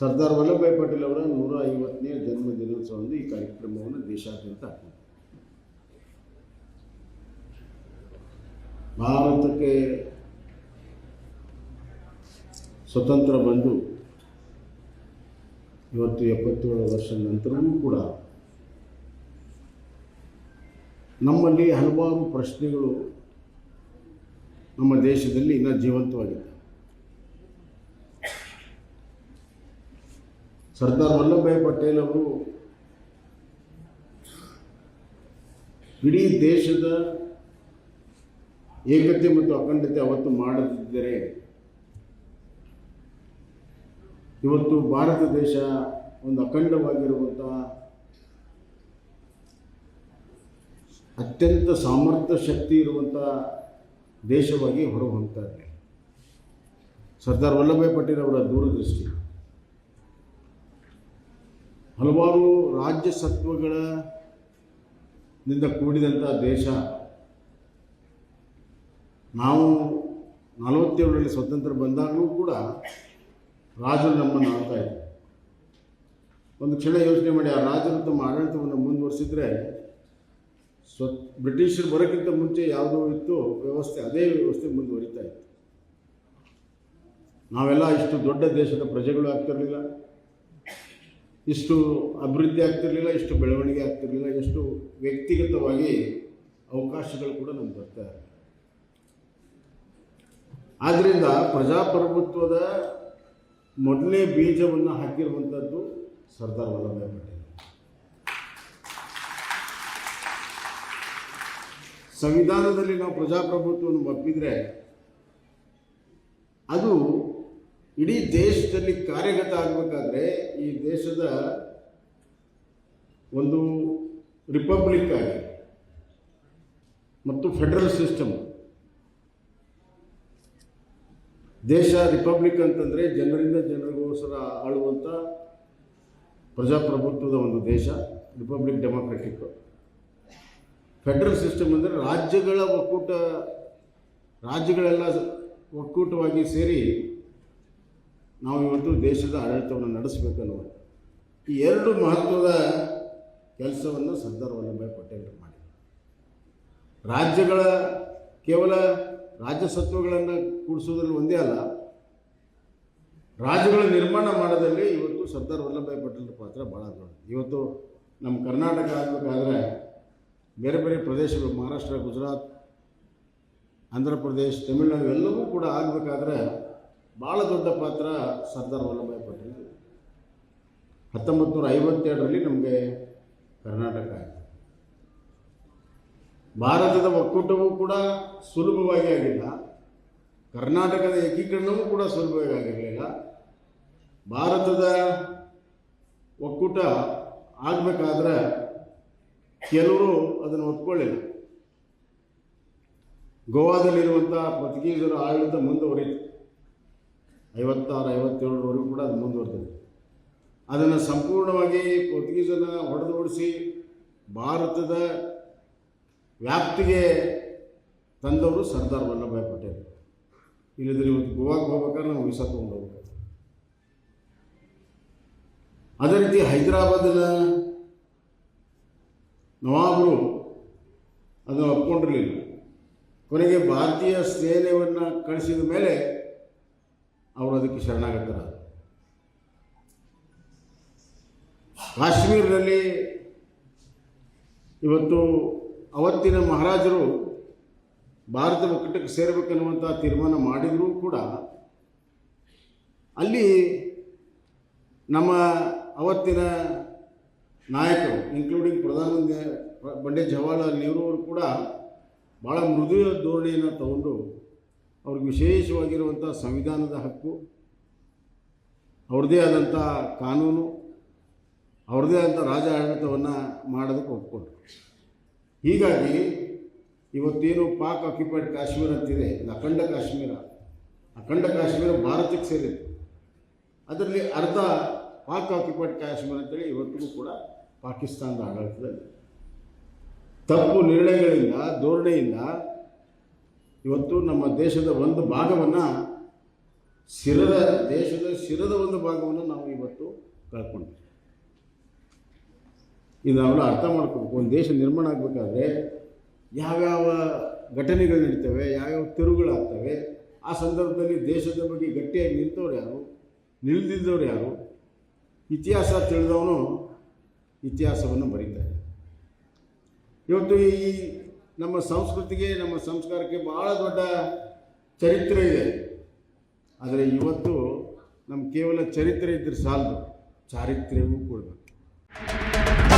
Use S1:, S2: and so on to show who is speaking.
S1: ಸರ್ದಾರ್ ವಲ್ಲಭಭಾಯಿ ಪಟೇಲ್ ಅವರ ನೂರ ಐವತ್ತನೇ ಜನ್ಮ ಈ ಕಾರ್ಯಕ್ರಮವನ್ನು ದೇಶಾದ್ಯಂತ ಭಾರತಕ್ಕೆ ಸ್ವತಂತ್ರ ಬಂದು ಇವತ್ತು ಎಪ್ಪತ್ತೇಳು ವರ್ಷ ನಂತರವೂ ಕೂಡ ನಮ್ಮಲ್ಲಿ ಹಲವಾರು ಪ್ರಶ್ನೆಗಳು ನಮ್ಮ ದೇಶದಲ್ಲಿ ಇನ್ನೂ ಜೀವಂತವಾಗಿದೆ ಸರ್ದಾರ್ ವಲ್ಲಭಭಾಯಿ ಪಟೇಲ್ ಅವರು ಇಡೀ ದೇಶದ ಏಕತೆ ಮತ್ತು ಅಖಂಡತೆ ಅವತ್ತು ಮಾಡದಿದ್ದರೆ ಇವತ್ತು ಭಾರತ ದೇಶ ಒಂದು ಅಖಂಡವಾಗಿರುವಂತಹ ಅತ್ಯಂತ ಸಾಮರ್ಥ್ಯ ಶಕ್ತಿ ಇರುವಂಥ ದೇಶವಾಗಿ ಹೊರಹೊಮ್ತಾ ಸರ್ದಾರ್ ವಲ್ಲಭಭಾಯಿ ಪಟೇಲ್ ಅವರ ದೂರದೃಷ್ಟಿ. ಹಲವಾರು ರಾಜ್ಯ ಸತ್ವಗಳ ನಿಂದ ಕೂಡಿದಂಥ ದೇಶ. ನಾವು ನಲವತ್ತೇಳರಲ್ಲಿ ಸ್ವತಂತ್ರ ಬಂದಾಗಲೂ ಕೂಡ ರಾಜರು ನಮ್ಮನ್ನು ಆಳ್ತಾ ಇದ್ದರು ಒಂದು ಕ್ಷಣ ಯೋಚನೆ ಮಾಡಿ, ಆ ರಾಜರು ತಮ್ಮ ಆಡಳಿತವನ್ನು ಮುಂದುವರಿಸಿದ್ರೆ ಸ್ವ ಬ್ರಿಟಿಷರು ಬರೋಕ್ಕಿಂತ ಮುಂಚೆ ಯಾವುದೋ ಇತ್ತು, ವ್ಯವಸ್ಥೆ, ಅದೇ ವ್ಯವಸ್ಥೆ ಮುಂದುವರಿತಾ ಇತ್ತು. ನಾವೆಲ್ಲ ಇಷ್ಟು ದೊಡ್ಡ ದೇಶದ ಪ್ರಜೆಗಳು ಆಗ್ತಿರಲಿಲ್ಲ. ಇಷ್ಟು ಅಭಿವೃದ್ಧಿ ಆಗ್ತಿರಲಿಲ್ಲ, ಇಷ್ಟು ಬೆಳವಣಿಗೆ ಆಗ್ತಿರಲಿಲ್ಲ ಎಷ್ಟು ವ್ಯಕ್ತಿಗತವಾಗಿ ಅವಕಾಶಗಳು ಕೂಡ ನಮ್ಗೆ ಬರ್ತಾ ಇರಲಿಲ್ಲ. ಆದ್ದರಿಂದ ಪ್ರಜಾಪ್ರಭುತ್ವದ ಮೊದಲನೇ ಬೀಜವನ್ನು ಹಾಕಿರುವಂಥದ್ದು ಸರ್ದಾರ್ ವಲ್ಲಭಾಯಿ ಪಟೇಲ್. ಸಂವಿಧಾನದಲ್ಲಿ ನಾವು ಪ್ರಜಾಪ್ರಭುತ್ವವನ್ನು ಒಪ್ಪಿದ್ರೆ ಅದು ಇಡೀ ದೇಶದಲ್ಲಿ ಕಾರ್ಯಗತ ಆಗಬೇಕಾದ್ರೆ ಈ ದೇಶದ ಒಂದು ರಿಪಬ್ಲಿಕ್ ಆಗಿ ಮತ್ತು ಫೆಡರಲ್ ಸಿಸ್ಟಮ್. ದೇಶ ರಿಪಬ್ಲಿಕ್ ಅಂತಂದರೆ ಜನರಿಂದ ಜನರಿಗೋಸ್ಕರ ಆಳುವಂಥ ಪ್ರಜಾಪ್ರಭುತ್ವದ ಒಂದು ದೇಶ, ರಿಪಬ್ಲಿಕ್ ಡೆಮೋಕ್ರೆಟಿಕ್. ಫೆಡರಲ್ ಸಿಸ್ಟಮ್ ಅಂದರೆ ರಾಜ್ಯಗಳ ಒಕ್ಕೂಟ, ರಾಜ್ಯಗಳೆಲ್ಲ ಒಕ್ಕೂಟವಾಗಿ ಸೇರಿ ನಾವು ಇವತ್ತು ದೇಶದ ಆಡಳಿತವನ್ನು ನಡೆಸಬೇಕನ್ನುವ ಈ ಎರಡು ಮಹತ್ವದ ಕೆಲಸವನ್ನು ಸರ್ದಾರ್ ವಲ್ಲಭಾಯಿ ಪಟೇಲ್ ಮಾಡಿದರು. ರಾಜ್ಯಗಳ ಕೇವಲ ರಾಜ್ಯ ಸತ್ವಗಳನ್ನು ಕೂಡಿಸೋದ್ರಲ್ಲಿ ಒಂದೇ ಅಲ್ಲ, ರಾಜ್ಯಗಳ ನಿರ್ಮಾಣ ಮಾಡೋದಲ್ಲಿ ಇವತ್ತು ಸರ್ದಾರ್ ವಲ್ಲಭಾಯಿ ಪಟೇಲ್ ಪಾತ್ರ ಭಾಳ ದೊಡ್ಡದು. ಇವತ್ತು ನಮ್ಮ ಕರ್ನಾಟಕ ಆಗಬೇಕಾದ್ರೆ ಬೇರೆ ಬೇರೆ ಪ್ರದೇಶಗಳು, ಮಹಾರಾಷ್ಟ್ರ, ಗುಜರಾತ್, ಆಂಧ್ರ ಪ್ರದೇಶ್, ತಮಿಳುನಾಡು ಎಲ್ಲವೂ ಕೂಡ ಆಗಬೇಕಾದ್ರೆ ಭಾಳ ದೊಡ್ಡ ಪಾತ್ರ ಸರ್ದಾರ್ ವಲ್ಲಭಾಯ್ ಪಟೇಲ್ ಹತ್ತೊಂಬತ್ತು ನೂರ ಐವತ್ತೆರಡರಲ್ಲಿ ನಮಗೆ ಕರ್ನಾಟಕ ಆಯಿತು. ಭಾರತದ ಒಕ್ಕೂಟವೂ ಕೂಡ ಸುಲಭವಾಗಿ ಆಗಿಲ್ಲ. ಕರ್ನಾಟಕದ ಏಕೀಕರಣವೂ ಕೂಡ ಸುಲಭವಾಗಿ ಆಗಿರಲಿಲ್ಲ. ಭಾರತದ ಒಕ್ಕೂಟ ಆಗಬೇಕಾದ್ರೆ ಕೆಲವರು ಅದನ್ನು ಒಪ್ಕೊಳ್ಳಿಲ್ಲ. ಗೋವಾದಲ್ಲಿರುವಂಥ ಪೋರ್ಚುಗೀಸರ ಆಡಳಿತ ಮುಂದುವರಿತು. ಐವತ್ತಾರು ಐವತ್ತೇಳರವರೆಗೂ ಕೂಡ ಅದು ಮುಂದುವರೆದಿದೆ. ಅದನ್ನು ಸಂಪೂರ್ಣವಾಗಿ ಪೋರ್ಚುಗೀಸನ್ನು ಹೊಡೆದೋಡಿಸಿ ಭಾರತದ ವ್ಯಾಪ್ತಿಗೆ ತಂದವರು ಸರ್ದಾರ್ ವಲ್ಲಭಾಯಿ ಪಟೇಲ್. ಇಲ್ಲದ್ರೆ ಇವತ್ತು ಗೋವಾಕ್ಕೆ ಹೋಗ್ಬೇಕಾದ್ರೆ ನಾವು ವೀಸಾ ತೊಗೊಂಡು ಹೋಗ್ಬೇಕು. ಅದೇ ರೀತಿ ಹೈದರಾಬಾದಿನ ನವಾಬರು ಅದನ್ನು ಒಪ್ಕೊಂಡಿರಲಿಲ್ಲ. ಕೊನೆಗೆ ಭಾರತೀಯ ಸೇನೆಯನ್ನು ಕಳಿಸಿದ ಮೇಲೆ ಅವರು ಅದಕ್ಕೆ ಶರಣಾಗತ್ತಾರೆ. ಕಾಶ್ಮೀರದಲ್ಲಿ ಇವತ್ತು ಅವತ್ತಿನ ಮಹಾರಾಜರು ಭಾರತ ಒಕ್ಕೂಟಕ್ಕೆ ಸೇರಬೇಕನ್ನುವಂಥ ತೀರ್ಮಾನ ಮಾಡಿದರೂ ಕೂಡ ಅಲ್ಲಿ ನಮ್ಮ ಅವತ್ತಿನ ನಾಯಕರು ಇನ್ಕ್ಲೂಡಿಂಗ್ ಪ್ರಧಾನಮಂತ್ರಿ ಪಂಡಿತ್ ಜವಾಹರ್ಲಾಲ್ ನೆಹರು ಅವರು ಕೂಡ ಭಾಳ ಮೃದು ಧೋರಣೆಯನ್ನು ತಗೊಂಡು ಅವ್ರಿಗೆ ವಿಶೇಷವಾಗಿರುವಂಥ ಸಂವಿಧಾನದ ಹಕ್ಕು, ಅವ್ರದ್ದೇ ಆದಂಥ ಕಾನೂನು, ಅವ್ರದ್ದೇ ಆದಂಥ ರಾಜ ಆಡಳಿತವನ್ನು ಮಾಡೋದಕ್ಕೆ ಒಪ್ಕೊಂಡ್ರು. ಹೀಗಾಗಿ ಇವತ್ತೇನು ಪಾಕ್ ಆಕ್ಯುಪೈಡ್ ಕಾಶ್ಮೀರ ಅಂತಿದೆ ಇದು ಅಖಂಡ ಕಾಶ್ಮೀರ ಅಖಂಡ ಕಾಶ್ಮೀರ ಭಾರತಕ್ಕೆ ಸೇರಿದೆ. ಅದರಲ್ಲಿ ಅರ್ಧ ಪಾಕ್ ಆಕ್ಯುಪೈಡ್ ಕಾಶ್ಮೀರ ಅಂತೇಳಿ ಇವತ್ತಿಗೂ ಕೂಡ ಪಾಕಿಸ್ತಾನದ ಆಡಳಿತದಲ್ಲಿ. ತಪ್ಪು ನಿರ್ಣಯಗಳಿಂದ, ಧೋರಣೆಯಿಂದ ಇವತ್ತು ನಮ್ಮ ದೇಶದ ಒಂದು ಭಾಗವನ್ನು ಶಿರದ ದೇಶದ ಶಿರದ ಒಂದು ಭಾಗವನ್ನು ನಾವು ಇವತ್ತು ಕಳ್ಕೊಂಡು ಇದು ನಾವೆಲ್ಲ ಅರ್ಥ ಮಾಡ್ಕೋಬೇಕು. ಒಂದು ದೇಶ ನಿರ್ಮಾಣ ಆಗಬೇಕಾದ್ರೆ ಯಾವ್ಯಾವ ಘಟನೆಗಳು ನಡೀತವೆ, ಯಾವ್ಯಾವ ತಿರುವುಗಳಾಗ್ತವೆ ಆ ಸಂದರ್ಭದಲ್ಲಿ ದೇಶದ ಬಗ್ಗೆ ಗಟ್ಟಿಯಾಗಿ ನಿಂತವ್ರು ಯಾರು, ನಿಲ್ದಿದ್ದವ್ರು ಯಾರು, ಇತಿಹಾಸ ತಿಳಿದವನು ಇತಿಹಾಸವನ್ನು ಬರೀತಾರೆ ಇವತ್ತು ಈ ನಮ್ಮ ಸಂಸ್ಕೃತಿಗೆ, ನಮ್ಮ ಸಂಸ್ಕಾರಕ್ಕೆ ಭಾಳ ದೊಡ್ಡ ಚರಿತ್ರೆ ಇದೆ. ಆದರೆ ಇವತ್ತು ನಮ್ಮ ಕೇವಲ ಚರಿತ್ರೆ ಇದ್ದರೆ ಸಾಲದು. ಚಾರಿತ್ರ್ಯವೂ ಕೊಡಬೇಕು.